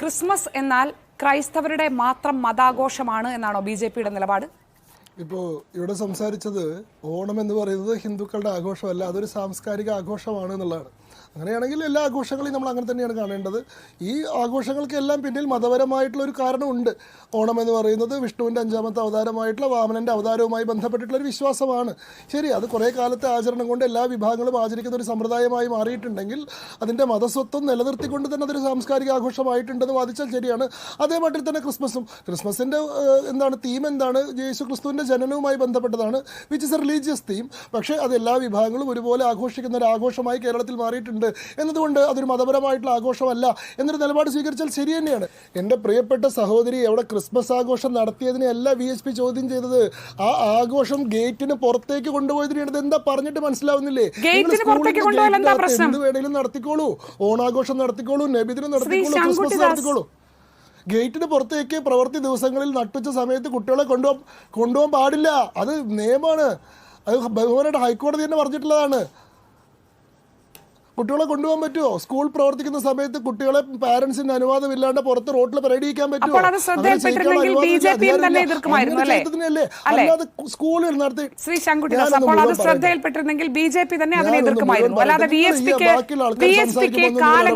Christmas എന്നാൽ ക്രൈസ്തവരുടെ മാത്രം മതാഘോഷമാണ് എന്നാണോ ബി ജെ പിയുടെ നിലപാട്? ഇപ്പോൾ ഇവിടെ സംസാരിച്ചത് ഓണം എന്ന് പറയുന്നത് ഹിന്ദുക്കളുടെ ആഘോഷമല്ല അതൊരു സാംസ്കാരിക ആഘോഷമാണ് എന്നുള്ളതാണ്. അങ്ങനെയാണെങ്കിൽ എല്ലാ ആഘോഷങ്ങളെയും നമ്മൾ അങ്ങനെ തന്നെയാണ് കാണേണ്ടത്. ഈ ആഘോഷങ്ങൾക്കെല്ലാം പിന്നിൽ മതപരമായിട്ടുള്ള ഒരു കാരണമുണ്ട്. ഓണം എന്ന് പറയുന്നത് വിഷ്ണുവിന്റെ അഞ്ചാമത്തെ അവതാരമായിട്ടുള്ള വാമനന്റെ അവതാരവുമായി ബന്ധപ്പെട്ടിട്ടുള്ള ഒരു വിശ്വാസമാണ്. ശരി അത് കുറേ കാലത്തെ ആചരണം കൊണ്ട് എല്ലാ വിഭാഗങ്ങളും ആചരിക്കുന്ന ഒരു സമ്പ്രദായമായി മാറിയിട്ടുണ്ടെങ്കിൽ അതിന്റെ മതസ്വത്വം നിലനിർത്തിക്കൊണ്ട് തന്നെ അതൊരു സാംസ്കാരിക ആഘോഷമായിട്ടുണ്ടെന്ന് വാദിച്ചാൽ ശരിയാണ്. അതേമാതിരി തന്നെ ക്രിസ്മസും. ക്രിസ്മസിന്റെ എന്താണ് തീം എന്താണ്? യേശു ക്രിസ്തുവിന്റെ ജനനവുമായി ബന്ധപ്പെട്ടതാണ് which is a religious theme പക്ഷേ അത് എല്ലാ വിഭാഗങ്ങളും ഒരുപോലെ ആഘോഷിക്കുന്ന ഒരു ആഘോഷമായി കേരളത്തിൽ മാറിയിട്ടുണ്ട്. എന്നതുകൊണ്ട് അതൊരു മതപരമായിട്ടുള്ള ആഘോഷമല്ല എന്നൊരു നിലപാട് സ്വീകരിച്ചാൽ ശരി തന്നെയാണ്. എന്റെ പ്രിയപ്പെട്ട സഹോദരി അവിടെ ക്രിസ്മസ് ആഘോഷം നടത്തിയതിനെയല്ല വി എസ് പി ചോദ്യം ചെയ്തത്. ആ ആഘോഷം ഗേറ്റിന് പുറത്തേക്ക് കൊണ്ടുപോയതിനാണ് ഇത് എന്താ പറഞ്ഞിട്ട് മനസ്സിലാവുന്നില്ലേ? എന്ത് വേണേലും നടത്തിക്കോളൂ. ഓണാഘോഷം നടത്തിക്കോളൂ. നബിദിനം നടത്തിക്കോളൂ. ക്രിസ്മസ് നടത്തിക്കോളൂ. ഗേറ്റിന് പുറത്തേക്ക് പ്രവൃത്തി ദിവസങ്ങളിൽ നട്ടുച്ച സമയത്ത് കുട്ടികളെ കൊണ്ടുപോകാൻ കൊണ്ടുപോകാൻ പാടില്ല. അത് നിയമമാണ്. അത് ബഹുമാനായിട്ട് ഹൈക്കോടതി തന്നെ പറഞ്ഞിട്ടുള്ളതാണ്. കുട്ടികളെ കൊണ്ടുപോകാൻ പറ്റുമോ സ്കൂൾ പ്രവർത്തിക്കുന്ന സമയത്ത് കുട്ടികളെ പാരന്റ്സിന്റെ അനുവാദം ഇല്ലാണ്ട് പുറത്ത് റോഡിൽ പരേഡ് ചെയ്യാൻ പറ്റുമോ? അല്ലാതെ സ്കൂളിൽ നടത്തി ശ്രീ ശങ്കുട്ടിദാസ് അപ്പോൾ അത്. ശ്രദ്ധയിൽപ്പെട്ടിരുന്നെങ്കിൽ ബി ജെ പി തന്നെ അതിനെ എതിർക്കുമായിരുന്നു. അല്ലാതെ ബി. എസ് പിക്ക് ബി എസ് പിക്ക് കാലം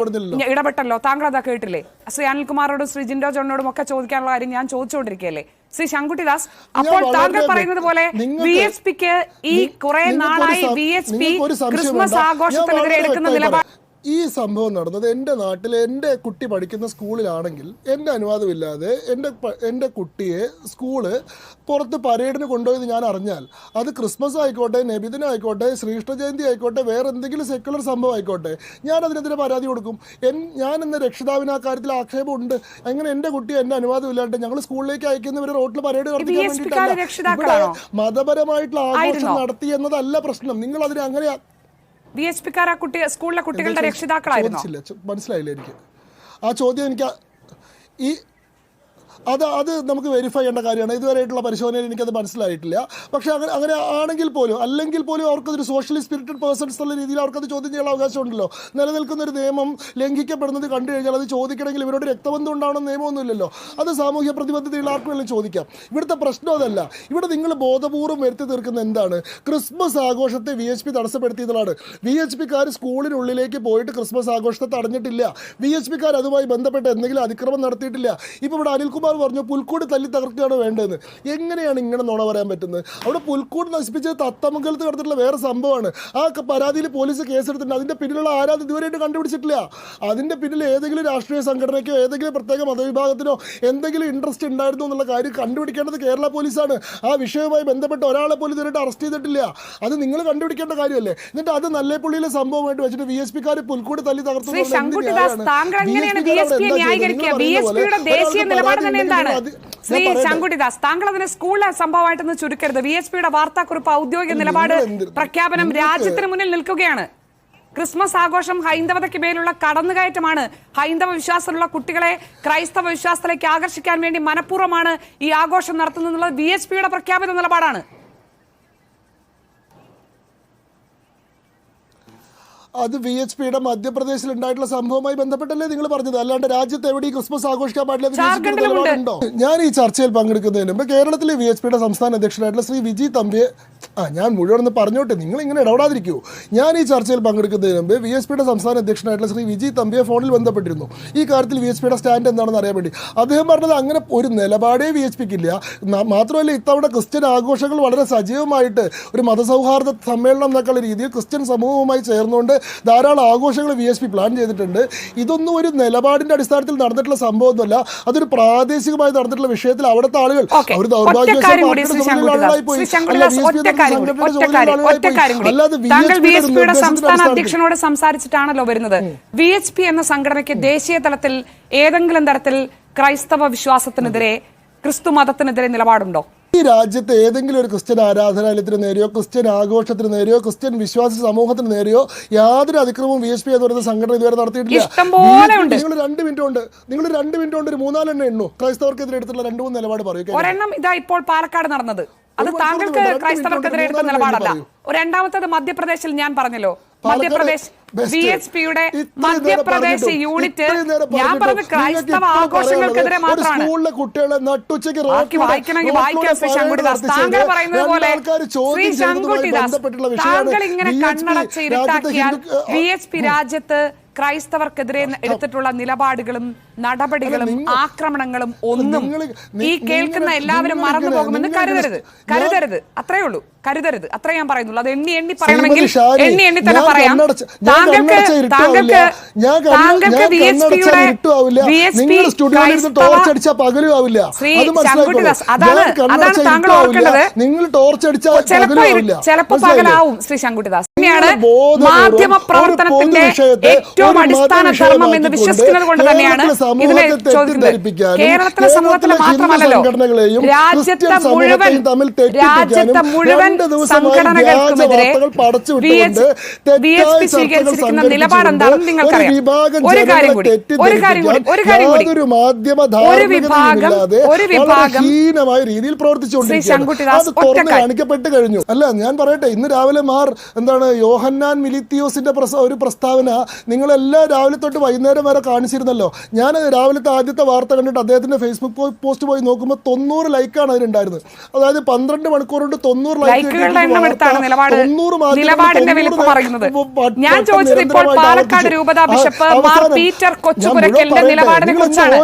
ഇടപെട്ടല്ലോ. താങ്കൾ അതാ കേട്ടില്ലേ? ശ്രീ അനിൽകുമാറോടും ശ്രീ ജിൻഡോ ജോണിനോടും ഒക്കെ ചോദിക്കാനുള്ള കാര്യം ഞാൻ ചോദിച്ചുകൊണ്ടിരിക്കുകയല്ലേ? ശ്രീ ശങ്കുട്ടിദാസ് അപ്പോൾ താങ്കൾ പറയുന്നത് പോലെ വി എച്ച് എസ് പിക്ക് ഈ കുറെ നാളായി V H S P Christmas ആഘോഷത്തിനെതിരെ എടുക്കുന്ന നിലപാട്. ഈ സംഭവം നടന്നത് എന്റെ നാട്ടിൽ എന്റെ കുട്ടി പഠിക്കുന്ന സ്കൂളിലാണെങ്കിൽ എന്റെ അനുവാദമില്ലാതെ എന്റെ എന്റെ കുട്ടിയെ സ്കൂൾ പുറത്ത് പരേഡിന് കൊണ്ടുപോയത് ഞാൻ അറിഞ്ഞാൽ അത് ക്രിസ്മസ് ആയിക്കോട്ടെ നബിദിനം ആയിക്കോട്ടെ ശ്രീകൃഷ്ണ ജയന്തി ആയിക്കോട്ടെ വേറെ എന്തെങ്കിലും സെക്യുലർ സംഭവം ആയിക്കോട്ടെ ഞാൻ അതിനെതിരെ പരാതി കൊടുക്കും. എൻ ഞാൻ എന്ന രക്ഷിതാവിന് ആ കാര്യത്തിൽ ആക്ഷേപമുണ്ട് അങ്ങനെ എന്റെ കുട്ടി എന്റെ അനുവാദം ഇല്ലാണ്ട് ഞങ്ങൾ സ്കൂളിലേക്ക് അയക്കുന്നവർ റോട്ടിൽ പരേഡ് നടത്തിക്കാൻ വേണ്ടിയിട്ടല്ല. മതപരമായിട്ടുള്ള ആഘോഷം നടത്തി എന്നതല്ല പ്രശ്നം. നിങ്ങൾ അതിനെ അങ്ങനെ ബി എച്ച് പിക്കാർ ആ കുട്ടി സ്കൂളിലെ കുട്ടികളുടെ രക്ഷിതാക്കളായിരുന്നോ? മനസ്സിലായില്ല എനിക്ക്. ആ ചോദ്യം എനിക്ക് ഈ അത് അത് നമുക്ക് വെരിഫൈ ചെയ്യേണ്ട കാര്യമാണ്. ഇതുവരെയായിട്ടുള്ള പരിശോധനയിൽ എനിക്കത് മനസ്സിലായിട്ടില്ല. പക്ഷേ അങ്ങനെ അങ്ങനെ ആണെങ്കിൽ പോലും അല്ലെങ്കിൽ പോലും അവർക്കതൊരു സോഷ്യലി സ്പിരിറ്റഡ് പേഴ്സൺസ് എന്നുള്ള രീതിയിൽ അവർക്കത് ചോദ്യം ചെയ്യാനുള്ള അവകാശമുണ്ടല്ലോ നിലനിൽക്കുന്ന ഒരു നിയമം ലംഘിക്കപ്പെടുന്നത് കണ്ടു കഴിഞ്ഞാൽ അത് ചോദിക്കണമെങ്കിൽ ഇവരോട് രക്തബന്ധം ഉണ്ടാവണം നിയമമൊന്നുമില്ലല്ലോ. അത് സാമൂഹ്യ പ്രതിബദ്ധതയുള്ള ആർക്കും വേണമെങ്കിലും ചോദിക്കാം. ഇവിടുത്തെ പ്രശ്നം അതല്ല. ഇവിടെ നിങ്ങൾ ബോധപൂർവം വരുത്തി തീർക്കുന്ന എന്താണ്? ക്രിസ്മസ് ആഘോഷത്തെ വി എച്ച് പി തടസ്സപ്പെടുത്തിയതാണ് വി എച്ച് പിക്കാർ സ്കൂളിനുള്ളിലേക്ക് പോയിട്ട് ക്രിസ്മസ് ആഘോഷത്തെ തടഞ്ഞിട്ടില്ല. വി എച്ച് പിക്കാർ അതുമായി ബന്ധപ്പെട്ട് എന്തെങ്കിലും അതിക്രമം നടത്തിയിട്ടില്ല. ഇപ്പോൾ ഇവിടെ അനിൽകുമാർ പറഞ്ഞു പുൽക്കൂട് തല്ലി തകർക്കുകയാണ് വേണ്ടതെന്ന്. എങ്ങനെയാണ് ഇങ്ങനെ നുണ പറയാൻ പറ്റുന്നത്? അവിടെ പുൽക്കൂട് നശിപ്പിച്ചത് തത്തമംഗലത്ത് നടത്തിയിട്ടുള്ള വേറെ സംഭവമാണ്. ആ പരാതിയിൽ പോലീസ് കേസെടുത്തിട്ടുണ്ട്. അതിന്റെ പിന്നിലുള്ള ആരാധന ഇതുവരെയായിട്ട് കണ്ടുപിടിച്ചിട്ടില്ല. അതിന്റെ പിന്നിൽ ഏതെങ്കിലും രാഷ്ട്രീയ സംഘടനയ്ക്കോ ഏതെങ്കിലും പ്രത്യേക മതവിഭാഗത്തിനോ എന്തെങ്കിലും ഇൻട്രസ്റ്റ് ഉണ്ടായിരുന്നു എന്നുള്ള കാര്യം കണ്ടുപിടിക്കേണ്ടത് കേരള പോലീസാണ്. ആ വിഷയവുമായി ബന്ധപ്പെട്ട് ഒരാളെ പോലും ഇതുവരെയായിട്ട് അറസ്റ്റ് ചെയ്തിട്ടില്ല. അത് നിങ്ങൾ കണ്ടുപിടിക്കേണ്ട കാര്യമല്ലേ? എന്നിട്ട് അത് നല്ലേപ്പള്ളിയിലെ സംഭവമായിട്ട് വെച്ചിട്ട് വി എസ് പിക്കാർ പുൽക്കൂട് തല്ലി തകർത്തു തന്നെ എന്താണ്? ശ്രീ ശങ്കുട്ടിദാസ് താങ്കൾ അതിനെ സ്കൂളിലെ സംഭവമായിട്ടൊന്ന് ചുരുക്കരുത്. വി എസ് പിയുടെ വാർത്താക്കുറിപ്പ് ഔദ്യോഗിക നിലപാട് പ്രഖ്യാപനം രാജ്യത്തിന് മുന്നിൽ നിൽക്കുകയാണ്. ക്രിസ്മസ് ആഘോഷം ഹൈന്ദവതയ്ക്ക് മേലുള്ള കടന്നുകയറ്റമാണ്. ഹൈന്ദവ വിശ്വാസമുള്ള കുട്ടികളെ ക്രൈസ്തവ വിശ്വാസത്തിലേക്ക് ആകർഷിക്കാൻ വേണ്ടി മനഃപൂർവമാണ് ഈ ആഘോഷം നടത്തുന്നത് വി എസ് പിയുടെ പ്രഖ്യാപിത നിലപാടാണ്. അത് വി എച്ച് പിയുടെ മധ്യപ്രദേശിൽ ഉണ്ടായിട്ടുള്ള സംഭവമായി ബന്ധപ്പെട്ടല്ലേ നിങ്ങൾ പറഞ്ഞത്? അല്ലാണ്ട് രാജ്യത്ത് എവിടെ ഈ ക്രിസ്മസ് ആഘോഷിക്കാൻ പാടില്ല? ഞാൻ ഈ ചർച്ചയിൽ പങ്കെടുക്കുന്നതിന് മുമ്പ് കേരളത്തിലെ വി എച്ച് പിയുടെ സംസ്ഥാന അധ്യക്ഷനായിട്ടുള്ള ശ്രീ വിജി തമ്പിയെ ആ ഞാൻ മുഴുവൻ പറഞ്ഞോട്ടെ നിങ്ങൾ ഇങ്ങനെ ഇടപെടാതിരിക്കൂ. ഞാൻ ഈ ചർച്ചയിൽ പങ്കെടുക്കുന്നതിന് മുമ്പ് വി എസ് പിയുടെ സംസ്ഥാന അധ്യക്ഷനായിട്ടുള്ള ശ്രീ വിജി തമ്പിയെ ഫോണിൽ ബന്ധപ്പെട്ടിരുന്നു. ഈ കാര്യത്തിൽ വി എസ് പിയുടെ സ്റ്റാൻഡ് എന്താണെന്ന് അറിയാൻ വേണ്ടി. അദ്ദേഹം പറഞ്ഞത് അങ്ങനെ ഒരു നിലപാടേ വി എച്ച് പിക്ക് ഇല്ല. ന- മാത്രമല്ല ഇത്തവണ ക്രിസ്ത്യൻ ആഘോഷങ്ങൾ വളരെ സജീവമായിട്ട് ഒരു മതസൗഹാർദ്ദ സമ്മേളനം എന്നൊക്കെയുള്ള രീതിയിൽ ക്രിസ്ത്യൻ സമൂഹവുമായി ചേർന്നുകൊണ്ട് ധാരാളം ആഘോഷങ്ങൾ വി എസ് പി പ്ലാൻ ചെയ്തിട്ടുണ്ട്. ഇതൊന്നും ഒരു നിലപാടിന്റെ അടിസ്ഥാനത്തിൽ നടന്നിട്ടുള്ള സംഭവമൊന്നുമല്ല. അതൊരു പ്രാദേശികമായി നടന്നിട്ടുള്ള വിഷയത്തിൽ അവിടുത്തെ ആളുകൾ ഒരു അവർ സംസ്ഥാന അധ്യക്ഷനോട് സംസാരിച്ചിട്ടാണല്ലോ വരുന്നത്. വി എച്ച് പി എന്ന സംഘടനയ്ക്ക് ദേശീയ തലത്തിൽ ഏതെങ്കിലും തരത്തിൽ ക്രൈസ്തവ വിശ്വാസത്തിനെതിരെ ക്രിസ്തു മതത്തിനെതിരെ നിലപാടുണ്ടോ? ഈ രാജ്യത്തെ ഏതെങ്കിലും ഒരു ക്രിസ്ത്യൻ ആരാധനാലയത്തിന് നേരെയോ ക്രിസ്ത്യൻ ആഘോഷത്തിന് നേരെയോ ക്രിസ്ത്യൻ വിശ്വാസ സമൂഹത്തിന് നേരെയോ യാതൊരു അതിക്രമവും വി എസ് പി എന്ന് പറയുന്ന സംഘടന ഇതുവരെ നടത്തിയിട്ടില്ല. നിങ്ങൾ രണ്ട് മിനിറ്റ് ഉണ്ട് നിങ്ങൾ രണ്ട് മിനിറ്റ് കൊണ്ട് ഒരു മൂന്നാലെണ്ണം എണ്ണു. ക്രൈസ്തവർക്കെതിരെ എടുത്തുള്ള രണ്ട് മൂന്ന് നിലപാട് പറയൂ ഒരെണ്ണം ഇതാ ഇപ്പോൾ പാലക്കാട് നടന്നത്. അത് താങ്കൾക്ക് ക്രൈസ്തവർക്കെതിരെ എടുത്ത നിലപാടല്ല. രണ്ടാമത്തത് മധ്യപ്രദേശിൽ ഞാൻ പറഞ്ഞല്ലോ. മധ്യപ്രദേശ് വി എച്ച് പിയുടെ മധ്യപ്രദേശ് യൂണിറ്റ് ഞാൻ പറഞ്ഞത് ക്രൈസ്തവ ആഘോഷങ്ങൾക്കെതിരെ മാത്രമാണ്. സ്കൂളിലെ കുട്ടികളെ നട്ടുച്ചയ്ക്ക് വായിക്കണമെങ്കിൽ വായിക്കാം ശ്രീ ശങ്കുട്ടിദാസ് താങ്കൾ പറയുന്നത് പോലെ ശ്രീ ശങ്കുട്ടിദാസ് താങ്കൾ ഇങ്ങനെ കണ്ണടച്ച് ഇരുട്ടാക്കിയാൽ ബി എച്ച് പി രാജ്യത്ത് ക്രൈസ്തവർക്കെതിരെ എടുത്തിട്ടുള്ള നിലപാടുകളും നടപടികളും ആക്രമണങ്ങളും ഒന്നും ഈ കേൾക്കുന്ന എല്ലാവരും മറന്നു പോകുമെന്ന് കരുതരുത്. കരുതരുത്. അത്രേ ഉള്ളൂ. കരുതരുത്. അത്രേ ഞാൻ പറയുന്നുള്ളൂ. അത് എണ്ണി എണ്ണി പറയണമെങ്കിൽ എണ്ണി എണ്ണി തന്നെ പറയാം. താങ്കൾക്ക് താങ്കൾക്ക് താങ്കൾക്ക് ബി എച്ച് പിയുടെ B H P Shri. Shankuttidas, അതാണ്- അതാണ് താങ്കൾ. ഓർക്കേണ്ടത്. ചിലപ്പോ ചിലപ്പോ പകലാവും ശ്രീ ശങ്കുട്ടിദാസ്. തന്നെയാണ് മാധ്യമ പ്രവർത്തനത്തിന്റെ ഏറ്റവും അടിസ്ഥാന ധർമ്മം എന്ന് വിശ്വസിക്കുന്നത് കൊണ്ട് തന്നെയാണ് ഇതിനെ ചോദിക്കുന്നത്. കേരളത്തിലെ സമൂഹത്തിൽ മാത്രമല്ലല്ലോ രാജ്യത്തെ മുഴുവൻ രാജ്യത്തെ മുഴുവൻ സംഘടനകൾക്കുമെതിരെ ബി എസ് പി സ്വീകരിച്ചിരിക്കുന്ന നിലപാട് എന്താണെന്ന് നിങ്ങൾക്കറിയാം. ഒരു കാര്യം കൂടി ഒരു കാര്യം കൂടി ഒരു കാര്യം കൂടി. ഒരു വിഭാഗം ഒരു വിഭാഗം ഹീനമായ രീതിയിൽ ശ്രീ പ്രവർത്തിച്ചുകൊണ്ടിരിക്കുകയാണ്. ശങ്കുട്ടിദാസ് അത് തുറന്ന് ഒറ്റക്കാര്യം. കാണിക്കപ്പെട്ട് കഴിഞ്ഞു. അല്ല ഞാൻ പറയട്ടെ ഇന്ന് രാവിലെ മാർ എന്താണ് യോഹന്നാൻ മിലിത്തിയോസിന്റെ പ്രസ- ഒരു പ്രസ്താവന നിങ്ങളെല്ലാം രാവിലെ തൊട്ട് വൈകുന്നേരം വരെ കാണിച്ചിരുന്നല്ലോ. ഞാൻ രാവിലത്തെ ആദ്യത്തെ വാർത്ത കണ്ടിട്ട് അദ്ദേഹത്തിന്റെ ഫേസ്ബുക്ക് പോസ്റ്റ് പോയി നോക്കുമ്പോൾ തൊണ്ണൂറ് ലൈക്കാണ് അതിനുണ്ടായിരുന്നത് അതായത് പന്ത്രണ്ട് മണിക്കൂർ കൊണ്ട് തൊണ്ണൂറ് ലൈക്ക് തൊണ്ണൂറ് ഞാൻ ചോദിച്ചത് ഇപ്പോൾ പാലക്കാട് രൂപതാ ബിഷപ്പ് മാർ പീറ്റർ കൊച്ചുപുരക്കലിന്റെ നിലപാടിനെ കുറിച്ചാണ്.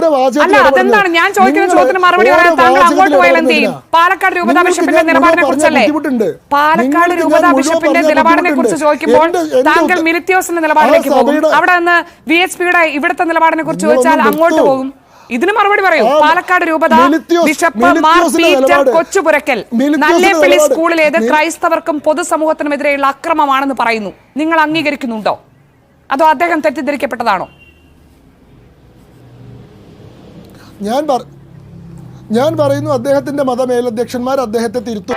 അല്ല. അതെന്താണ്? ഞാൻ ചോദിക്കുന്ന ചോദ്യത്തിന് മറുപടി ഓരോ പറയാൻ താങ്കൾ അങ്ങോട്ട് പോയാൽ എന്ത് ചെയ്യും? പാലക്കാട് രൂപത ബിഷപ്പിന്റെ നിലപാടിനെ കുറിച്ചല്ലേ? ബുദ്ധിമുട്ടുണ്ട്. പാലക്കാട് രൂപതാ ബിഷപ്പിന്റെ നിലപാടിനെ കുറിച്ച്. ചോദിക്കുമ്പോൾ താങ്കൾ മിലിത്യോസിന്റെ നിലപാടിലേക്ക് പോകും. അവിടെ നിന്ന് വി എച്ച് പിയുടെ ഇവിടുത്തെ നിലപാടിനെ കുറിച്ച് ചോദിച്ചാൽ അങ്ങോട്ട് പോകും. ഇതിന് മറുപടി പറയൂ. പാലക്കാട് രൂപത ബിഷപ്പ് മാർ പീറ്റർ കൊച്ചുപുരക്കൽ. നല്ലേപ്പള്ളി. സ്കൂളിലേത് ക്രൈസ്തവർക്കും പൊതുസമൂഹത്തിനുമെതിരെയുള്ള അക്രമമാണെന്ന് പറയുന്നു. നിങ്ങൾ അംഗീകരിക്കുന്നുണ്ടോ? അതോ അദ്ദേഹം തെറ്റിദ്ധരിക്കപ്പെട്ടതാണോ? ഞാൻ ഞാൻ പറയുന്നു അദ്ദേഹത്തിന്റെ മതമേലധ്യക്ഷന്മാർ അദ്ദേഹത്തെ തിരുത്തും.